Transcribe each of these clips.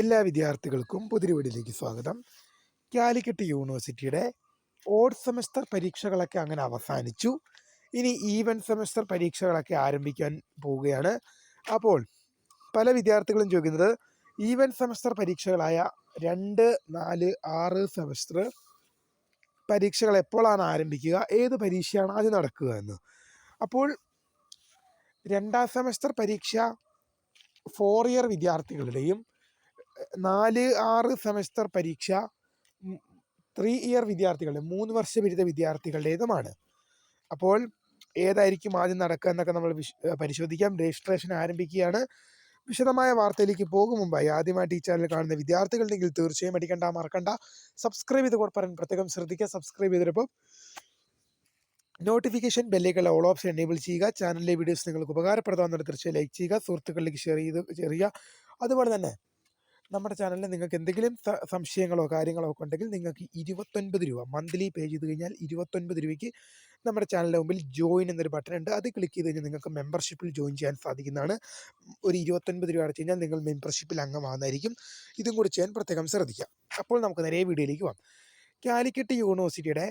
എല്ലാ വിദ്യാർത്ഥികൾക്കും പുതിരിവീടിലേക്ക് സ്വാഗതം. കാലിക്കറ്റ് യൂണിവേഴ്സിറ്റിയുടെ ഓഡ് സെമസ്റ്റർ പരീക്ഷകളൊക്കെ അങ്ങനെ അവസാനിച്ചു. ഇനി ഈവൻ സെമസ്റ്റർ പരീക്ഷകളൊക്കെ ആരംഭിക്കാൻ പോവുകയാണ്. അപ്പോൾ പല വിദ്യാർത്ഥികളും ചോദിക്കുന്നത് ഈവൻ സെമസ്റ്റർ പരീക്ഷകളായ രണ്ട് നാല് ആറ് സെമസ്റ്റർ പരീക്ഷകൾ എപ്പോഴാണ് ആരംഭിക്കുക? ഏത് പരീക്ഷയാണ് അത് നടക്കുക എന്ന്. അപ്പോൾ രണ്ടാം സെമസ്റ്റർ പരീക്ഷ ഫോർ ഇയർ വിദ്യാർത്ഥികളുടെയും നാല് ആറ് സെമസ്റ്റർ പരീക്ഷ ത്രീ ഇയർ വിദ്യാർത്ഥികളുടെ മൂന്ന് വർഷ ബിരുദ വിദ്യാർത്ഥികളുടേതുമാണ്. അപ്പോൾ ഏതായിരിക്കും ആദ്യം നടക്കുക എന്നൊക്കെ നമ്മൾ പരിശോധിക്കാം. രജിസ്ട്രേഷൻ ആരംഭിക്കുകയാണ്. വിശദമായ വാർത്തയിലേക്ക് പോകും മുമ്പായി. ആദ്യമായിട്ട് ഈ ചാനൽ കാണുന്ന വിദ്യാർത്ഥികളുണ്ടെങ്കിൽ തീർച്ചയായും അടിക്കണ്ട മറക്കണ്ട. സബ്സ്ക്രൈബ് ചെയ്ത് കൊടുപ്പറൻ പ്രത്യേകം ശ്രദ്ധിക്കുക. സബ്സ്ക്രൈബ് ചെയ്തതിനൊപ്പം നോട്ടിഫിക്കേഷൻ ബെല്ലേക്കുള്ള ഓൾ ഓപ്ഷൻ എനേബിൾ ചെയ്യുക. ചാനലിലെ വീഡിയോസ് നിങ്ങൾക്ക് ഉപകാരപ്രദമാകുന്ന തീർച്ചയായും ലൈക്ക് ചെയ്യുക. സുഹൃത്തുക്കളിലേക്ക് ഷെയർ ചെയ്ത് ചെയ്യുക. അതുപോലെ തന്നെ നമ്മുടെ ചാനലിൽ നിങ്ങൾക്ക് എന്തെങ്കിലും സംശയങ്ങളോ കാര്യങ്ങളോ ഒക്കെ ഉണ്ടെങ്കിൽ നിങ്ങൾക്ക് ഇരുപത്തൊൻപത് രൂപ മന്ത്ലി പേ ചെയ്ത് കഴിഞ്ഞാൽ ഇരുപത്തൊൻപത് രൂപയ്ക്ക് നമ്മുടെ ചാനലിന്റെ മുമ്പിൽ ജോയിൻ എന്നൊരു ബട്ടൺ ഉണ്ട്. അത് ക്ലിക്ക് ചെയ്ത് കഴിഞ്ഞാൽ നിങ്ങൾക്ക് മെമ്പർഷിപ്പിൽ ജോയിൻ ചെയ്യാൻ സാധിക്കുന്നതാണ്. ഒരു ഇരുപത്തൊൻപത് രൂപ അടച്ചു കഴിഞ്ഞാൽ നിങ്ങൾ മെമ്പർഷിപ്പിൽ അംഗമാകുന്നതായിരിക്കും. ഇതും കൂടി ചെയ്യാൻ പ്രത്യേകം ശ്രദ്ധിക്കാം അപ്പോൾ നമുക്ക് നേരെ വീഡിയോയിലേക്ക് പോകാം. കാലിക്കറ്റ് യൂണിവേഴ്സിറ്റിയുടെ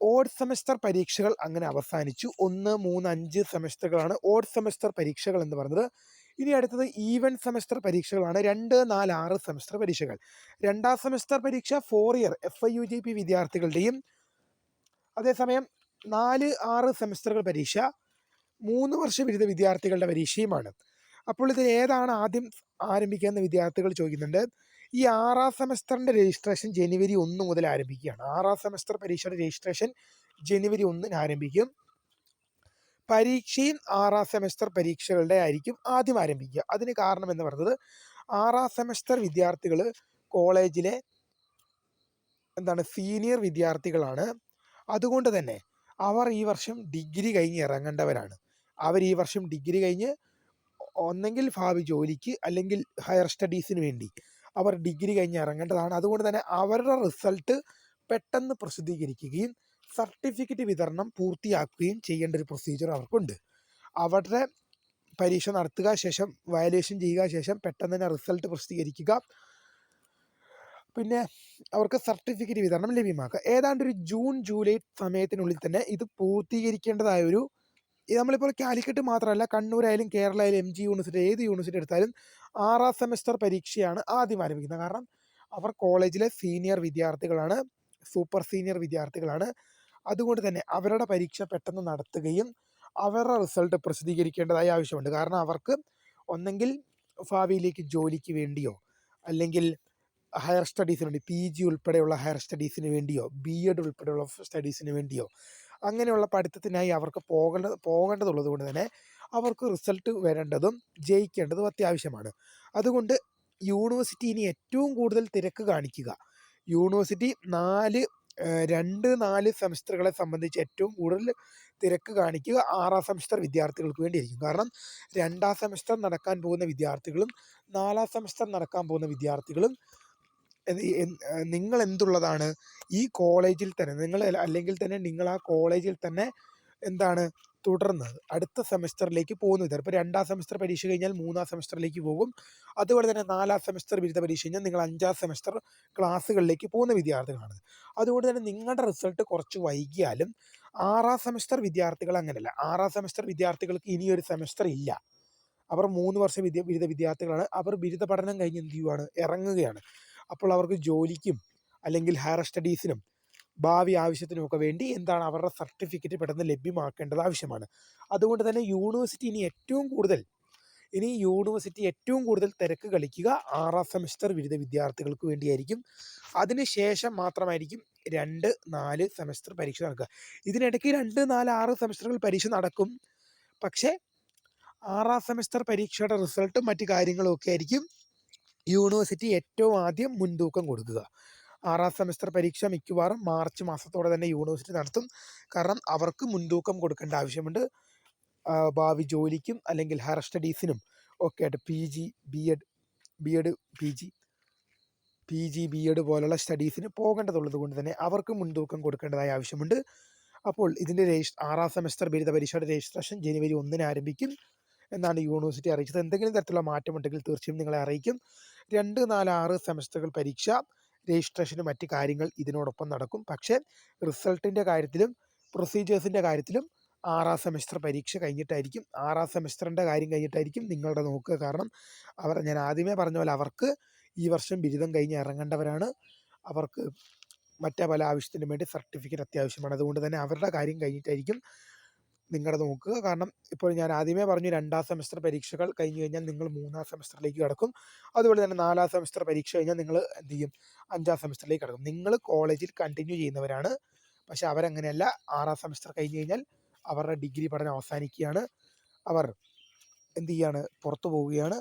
ഓഡ് സെമസ്റ്റർ പരീക്ഷകൾ അങ്ങനെ അവസാനിച്ചു. ഒന്ന് മൂന്ന് അഞ്ച് സെമസ്റ്ററുകളാണ് ഓഡ് സെമസ്റ്റർ പരീക്ഷകൾ എന്ന് പറയുന്നത് ഇനി അടുത്തത് ഈവൻ സെമസ്റ്റർ പരീക്ഷകളാണ്. രണ്ട് നാല് ആറ് സെമസ്റ്റർ പരീക്ഷകൾ. രണ്ടാം സെമസ്റ്റർ പരീക്ഷ four year F I U G P വിദ്യാർത്ഥികളുടെയും അതേസമയം നാല് ആറ് സെമസ്റ്ററുകൾ പരീക്ഷ മൂന്ന് വർഷ ബിരുദ വിദ്യാർത്ഥികളുടെ പരീക്ഷയുമാണ്. അപ്പോൾ ഇതിൽ ഏതാണ് ആദ്യം ആരംഭിക്കുന്ന വിദ്യാർത്ഥികൾ ചോദിക്കുന്നുണ്ട്. ഈ ആറാം സെമസ്റ്ററിന്റെ രജിസ്ട്രേഷൻ ജനുവരി ഒന്ന് മുതൽ ആരംഭിക്കുകയാണ്. ആറാം സെമസ്റ്റർ പരീക്ഷയുടെ രജിസ്ട്രേഷൻ ജനുവരി ഒന്നിന് ആരംഭിക്കും. പരീക്ഷയും ആറാം സെമസ്റ്റർ പരീക്ഷകളുടെ ആയിരിക്കും ആദ്യം ആരംഭിക്കുക. അതിന് കാരണം എന്ന് പറഞ്ഞത് ആറാം സെമസ്റ്റർ വിദ്യാർത്ഥികൾ കോളേജിലെ എന്താണ് സീനിയർ വിദ്യാർത്ഥികളാണ്. അതുകൊണ്ട് തന്നെ അവർ ഈ വർഷം ഡിഗ്രി കഴിഞ്ഞ് ഇറങ്ങേണ്ടവരാണ്. അവർ ഈ വർഷം ഡിഗ്രി കഴിഞ്ഞ് ഒന്നെങ്കിൽ ഭാവി ജോലിക്ക് അല്ലെങ്കിൽ ഹയർ സ്റ്റഡീസിന് വേണ്ടി അവർ ഡിഗ്രി കഴിഞ്ഞ് ഇറങ്ങേണ്ടതാണ്. അതുകൊണ്ട് തന്നെ അവരുടെ റിസൾട്ട് പെട്ടെന്ന് പ്രസിദ്ധീകരിക്കുകയും സർട്ടിഫിക്കറ്റ് വിതരണം പൂർത്തിയാക്കുകയും ചെയ്യേണ്ട ഒരു പ്രൊസീജിയർ അവർക്കുണ്ട്. അവരുടെ പരീക്ഷ നടത്തുക ശേഷം വയലേഷൻ ചെയ്യുക ശേഷം പെട്ടെന്ന് തന്നെ റിസൾട്ട് പ്രസിദ്ധീകരിക്കുക. പിന്നെ അവർക്ക് സർട്ടിഫിക്കറ്റ് വിതരണം ലഭ്യമാക്കുക. ഏതാണ്ട് ഒരു ജൂൺ ജൂലൈ സമയത്തിനുള്ളിൽ തന്നെ ഇത് പൂർത്തീകരിക്കേണ്ടതായ ഒരു നമ്മളിപ്പോൾ കാലിക്കറ്റ് മാത്രമല്ല കണ്ണൂരായാലും കേരളയിലും എം ജി യൂണിവേഴ്സിറ്റി ഏത് യൂണിവേഴ്സിറ്റി എടുത്താലും ആറാം സെമസ്റ്റർ പരീക്ഷയാണ് ആദ്യം ആരംഭിക്കുന്നത്. കാരണം അവർ കോളേജിലെ സീനിയർ വിദ്യാർത്ഥികളാണ് സൂപ്പർ സീനിയർ വിദ്യാർത്ഥികളാണ്. അതുകൊണ്ട് തന്നെ അവരുടെ പരീക്ഷ പെട്ടെന്ന് നടത്തുകയും അവരുടെ റിസൾട്ട് പ്രസിദ്ധീകരിക്കേണ്ടതായി ആവശ്യമുണ്ട്. കാരണം അവർക്ക് ഒന്നെങ്കിൽ ഭാവിയിലേക്ക് ജോലിക്ക് വേണ്ടിയോ അല്ലെങ്കിൽ ഹയർ സ്റ്റഡീസിന് വേണ്ടി പി ജി ഉൾപ്പെടെയുള്ള ഹയർ സ്റ്റഡീസിന് വേണ്ടിയോ ബി എഡ് ഉൾപ്പെടെയുള്ള സ്റ്റഡീസിന് വേണ്ടിയോ അങ്ങനെയുള്ള പഠിത്തത്തിനായി അവർക്ക് പോകേണ്ട പോകേണ്ടതുള്ളത് കൊണ്ട് തന്നെ അവർക്ക് റിസൾട്ട് വരേണ്ടതും ജയിക്കേണ്ടതും അത്യാവശ്യമാണ്. അതുകൊണ്ട് യൂണിവേഴ്സിറ്റി ഇനി ഏറ്റവും കൂടുതൽ തിരക്ക് കാണിക്കുക. യൂണിവേഴ്സിറ്റി നാല് രണ്ട് നാല് സെമസ്റ്ററുകളെ സംബന്ധിച്ച് ഏറ്റവും കൂടുതൽ തിരക്ക് കാണിക്കുക ആറാം സെമസ്റ്റർ വിദ്യാർത്ഥികൾക്ക് വേണ്ടിയിരിക്കും കാരണം രണ്ടാം സെമസ്റ്റർ നടക്കാൻ പോകുന്ന വിദ്യാർത്ഥികളും നാലാം സെമസ്റ്റർ നടക്കാൻ പോകുന്ന വിദ്യാർത്ഥികളും നിങ്ങൾ എന്തുള്ളതാണ്? ഈ കോളേജിൽ തന്നെ നിങ്ങൾ അല്ലെങ്കിൽ തന്നെ നിങ്ങൾ ആ കോളേജിൽ തന്നെ എന്താണ് തുടർന്ന് അടുത്ത സെമസ്റ്ററിലേക്ക് പോകുന്നു. ചിലപ്പോൾ രണ്ടാം സെമസ്റ്റർ പരീക്ഷ കഴിഞ്ഞാൽ മൂന്നാം സെമസ്റ്ററിലേക്ക് പോകും. അതുപോലെ തന്നെ നാലാം സെമസ്റ്റർ ബിരുദ പരീക്ഷ കഴിഞ്ഞാൽ നിങ്ങൾ അഞ്ചാം സെമസ്റ്റർ ക്ലാസ്സുകളിലേക്ക് പോകുന്ന വിദ്യാർത്ഥികളാണ്. അതുകൊണ്ട് തന്നെ നിങ്ങളുടെ റിസൾട്ട് കുറച്ച് വൈകിയാലും ആറാം സെമസ്റ്റർ വിദ്യാർത്ഥികൾ അങ്ങനെയല്ല. ആറാം സെമസ്റ്റർ വിദ്യാർത്ഥികൾക്ക് ഇനിയൊരു സെമസ്റ്റർ ഇല്ല. അവർ മൂന്ന് വർഷം വിദ്യ ബിരുദ വിദ്യാർത്ഥികളാണ്. അവർ ബിരുദ പഠനം കഴിഞ്ഞ് എന്ത് ചെയ്യുവാണ്? ഇറങ്ങുകയാണ്. അപ്പോൾ അവർക്ക് ജോലിക്കും അല്ലെങ്കിൽ ഹയർ സ്റ്റഡീസിനും ഭാവി ആവശ്യത്തിനുമൊക്കെ വേണ്ടി എന്താണ് അവരുടെ സർട്ടിഫിക്കറ്റ് പെട്ടെന്ന് ലഭ്യമാക്കേണ്ടത് ആവശ്യമാണ്. അതുകൊണ്ട് തന്നെ യൂണിവേഴ്സിറ്റി ഇനി ഏറ്റവും കൂടുതൽ ഇനി യൂണിവേഴ്സിറ്റി ഏറ്റവും കൂടുതൽ തിരക്ക് കളിക്കുക ആറാം സെമസ്റ്റർ ബിരുദ വിദ്യാർത്ഥികൾക്ക് വേണ്ടിയായിരിക്കും. അതിനുശേഷം മാത്രമായിരിക്കും രണ്ട് നാല് സെമസ്റ്റർ പരീക്ഷ നടക്കുക. ഇതിനിടയ്ക്ക് രണ്ട് നാല് ആറ് സെമസ്റ്ററുകൾ പരീക്ഷ നടക്കും. പക്ഷേ ആറാം സെമസ്റ്റർ പരീക്ഷയുടെ റിസൾട്ടും മറ്റു കാര്യങ്ങളും ഒക്കെ ആയിരിക്കും യൂണിവേഴ്സിറ്റി ഏറ്റവും ആദ്യം മുൻതൂക്കം കൊടുക്കുക. ആറാം സെമസ്റ്റർ പരീക്ഷ മിക്കവാറും മാർച്ച് മാസത്തോടെ തന്നെ യൂണിവേഴ്സിറ്റി നടത്തും. കാരണം അവർക്ക് മുൻതൂക്കം കൊടുക്കേണ്ട ആവശ്യമുണ്ട്. ഭാവി ജോലിക്കും അല്ലെങ്കിൽ ഹയർ സ്റ്റഡീസിനും ഒക്കെ ആയിട്ട് P G B Ed B Ed P G P G B Ed പോലുള്ള സ്റ്റഡീസിന് പോകേണ്ടതുള്ളത് കൊണ്ട് തന്നെ അവർക്ക് മുൻതൂക്കം കൊടുക്കേണ്ടതായ ആവശ്യമുണ്ട്. അപ്പോൾ ഇതിന്റെ രജിസ് ആറാം സെമസ്റ്റർ ബിരുദ പരീക്ഷയുടെ രജിസ്ട്രേഷൻ ജനുവരി ഒന്നിന് ആരംഭിക്കും എന്നാണ് യൂണിവേഴ്സിറ്റി അറിയിച്ചത്. എന്തെങ്കിലും തരത്തിലുള്ള മാറ്റമുണ്ടെങ്കിൽ തീർച്ചയായും നിങ്ങളെ അറിയിക്കും. രണ്ട് നാല് ആറ് സെമസ്റ്ററുകൾ പരീക്ഷ. രജിസ്ട്രേഷനും മറ്റ് കാര്യങ്ങൾ ഇതിനോടൊപ്പം നടക്കും. പക്ഷേ റിസൾട്ടിന്റെ കാര്യത്തിലും പ്രൊസീജിയേഴ്സിന്റെ കാര്യത്തിലും ആറാം സെമസ്റ്റർ പരീക്ഷ കഴിഞ്ഞിട്ടായിരിക്കും. ആറാം സെമസ്റ്ററിന്റെ കാര്യം കഴിഞ്ഞിട്ടായിരിക്കും നിങ്ങളുടെ നോക്കുക. കാരണം അവർ ഞാൻ ആദ്യമേ പറഞ്ഞ പോലെ അവർക്ക് ഈ വർഷം ബിരുദം കഴിഞ്ഞ് ഇറങ്ങേണ്ടവരാണ്. അവർക്ക് മറ്റേ പല ആവശ്യത്തിനും വേണ്ടി സർട്ടിഫിക്കറ്റ് അത്യാവശ്യമാണ്. അതുകൊണ്ട് തന്നെ അവരുടെ കാര്യം കഴിഞ്ഞിട്ടായിരിക്കും നിങ്ങളുടെ നോക്കുക. കാരണം ഇപ്പോൾ ഞാൻ ആദ്യമേ പറഞ്ഞു രണ്ടാം സെമസ്റ്റർ പരീക്ഷകൾ കഴിഞ്ഞ് കഴിഞ്ഞാൽ നിങ്ങൾ മൂന്നാം സെമസ്റ്ററിലേക്ക് കടക്കും. അതുപോലെ തന്നെ നാലാം സെമസ്റ്റർ പരീക്ഷ കഴിഞ്ഞാൽ നിങ്ങൾ എന്ത് ചെയ്യും? അഞ്ചാം സെമസ്റ്ററിലേക്ക് കടക്കും. നിങ്ങൾ കോളേജിൽ കണ്ടിന്യൂ ചെയ്യുന്നവരാണ്. പക്ഷെ അവരങ്ങനെയല്ല. ആറാം സെമസ്റ്റർ കഴിഞ്ഞ് കഴിഞ്ഞാൽ അവരുടെ ഡിഗ്രി പഠനം അവസാനിക്കുകയാണ്. അവർ എന്ത് ചെയ്യാണ്? പുറത്തു പോവുകയാണ്.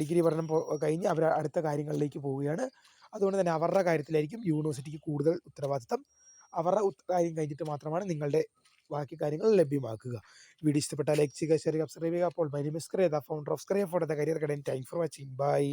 ഡിഗ്രി പഠനം കഴിഞ്ഞ് അവർ അടുത്ത കാര്യങ്ങളിലേക്ക് പോവുകയാണ്. അതുകൊണ്ട് തന്നെ അവരുടെ കാര്യത്തിലായിരിക്കും യൂണിവേഴ്സിറ്റിക്ക് കൂടുതൽ ഉത്തരവാദിത്തം. അവരുടെ കാര്യം കഴിഞ്ഞിട്ട് മാത്രമാണ് നിങ്ങളുടെ ബാക്കി കാര്യങ്ങൾ ലഭ്യമാക്കുക. വീഡിയോ ഇഷ്ടപ്പെട്ടാൽ ലൈക്ക് ചെയ്യുക ഷെയർ സബ്സ്ക്രൈബ് ചെയ്യുക. അപ്പോൾ my name is founder of സ്ക്രേ for the career guidance thank for watching bye